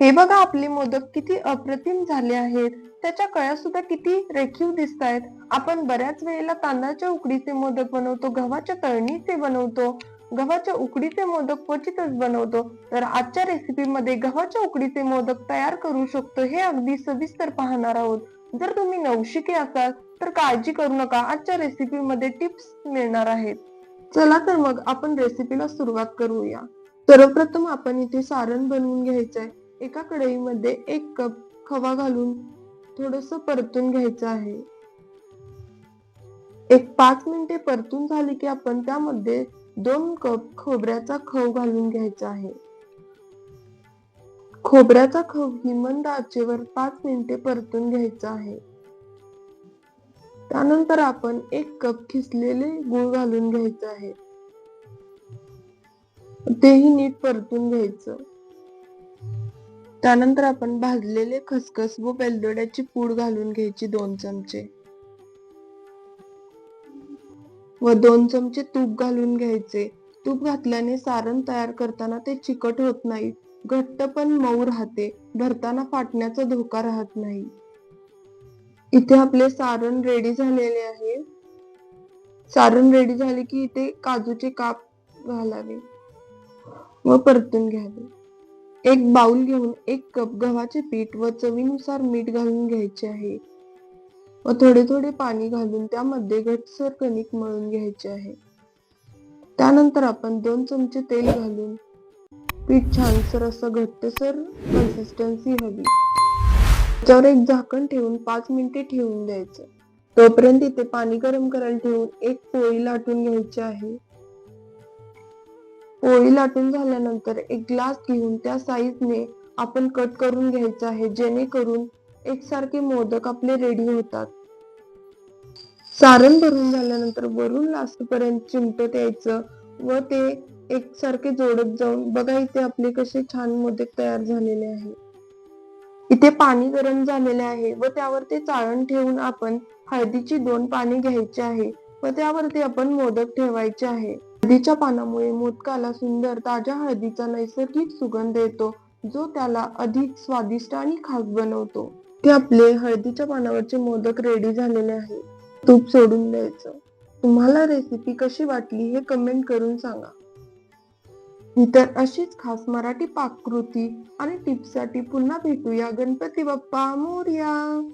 हे बघा आपले मोदक किती अप्रतिम झाले आहेत. त्याच्या कळ्या सुद्धा किती रेखीव दिसत आहेत आपण बऱ्याच वेळेला तांदळाच्या उकडीचे मोदक बनवतो गव्हाच्या तळणीचे बनवतो. गव्हाच्या उकडीचे मोदक क्वचितच बनवतो. तर आजच्या रेसिपीमध्ये गव्हाच्या उकडीचे मोदक तयार करू शकतो हे अगदी सविस्तर पाहणार आहोत. जर तुम्ही नवशिके असाल तर काळजी करू नका. आजच्या रेसिपीमध्ये टिप्स मिळणार आहेत. चला तर मग आपण रेसिपीला सुरुवात करूया. सर्वप्रथम आपण इथे सारण बनवून घ्यायचंय. एका कढईमध्ये एक कप खवा घालून थोडस परतून घ्यायचं आहे. एक पाच मिनिटे परतून झाली की आपण त्यामध्ये दोन कप खोबऱ्याचा खव घालून घ्यायचा आहे. खोबऱ्याचा खव ही मंद आचेवर पाच मिनिटे परतून घ्यायचा आहे. त्यानंतर आपण एक कप खिसलेले गुळ घालून घ्यायचं आहे. तेही नीट परतून घ्यायचं. त्यानंतर आपण भाजलेले खसखस व वेलदोड्याची पूड घालून घ्यायची दोन चमचे. व दोन चमचे तूप घालून घ्यायचे. तूप घातल्याने सारण तयार करताना ते चिकट होत नाही. घट्ट पण मऊ राहते. भरताना फाटण्याचा धोका राहत नाही. इथे आपले सारण रेडी झालेले आहे. सारण रेडी झाले की इथे काजूचे काप घालावे व परतून घ्यावे. एक बाउल घेऊन एक कप गव्हाचे पीठ व चवीनुसार मीठ घालून घ्यायचे आहे. व थोडे थोडे पाणी घालून त्यामध्ये घटसर कणिक मळून घ्यायचे आहे. त्यानंतर आपण दोन चमचे तेल घालून पीठ छानसर असं घट्टसर कन्सिस्टन्सी हवी. त्याच्यावर एक झाकण ठेवून पाच मिनिटे ठेवून द्यायचं. तोपर्यंत इथे पाणी गरम करायला ठेवून एक पोळी लाटून घ्यायची आहे. पोळी लाटून झाल्यानंतर एक ग्लास घेऊन त्या साईजने आपण कट करून घ्यायचं आहे जेणेकरून एकसारखे मोदक आपले रेडी होतात. सारण भरून झाल्यानंतर वरून लास्ट पर्यंत चिमटत यायचं व ते एकसारखे जोडत जाऊन बघा इथे आपले कसे छान मोदक तयार झालेले आहे इथे पाणी गरम झालेले आहे व त्यावर ते चाळण ठेवून आपण हळदीची दोन पाने घ्यायची आहे व त्यावरती आपण मोदक ठेवायचे आहे. हळदीच्या पानामुळे मोदकाला सुंदर ताज्या हळदीचा नैसर्गिक सुगंध येतो जो त्याला अधिक स्वादिष्ट आणि खास बनवतो. ते आपले हळदीच्या पानावरचे मोदक रेडी झालेले आहे. तूप सोडून द्यायचं. तुम्हाला रेसिपी कशी वाटली हे कमेंट करून सांगा. इतर अशीच खास मराठी पाककृती आणि टिप्ससाठी पुन्हा भेटूया गणपती बाप्पा मोर्या.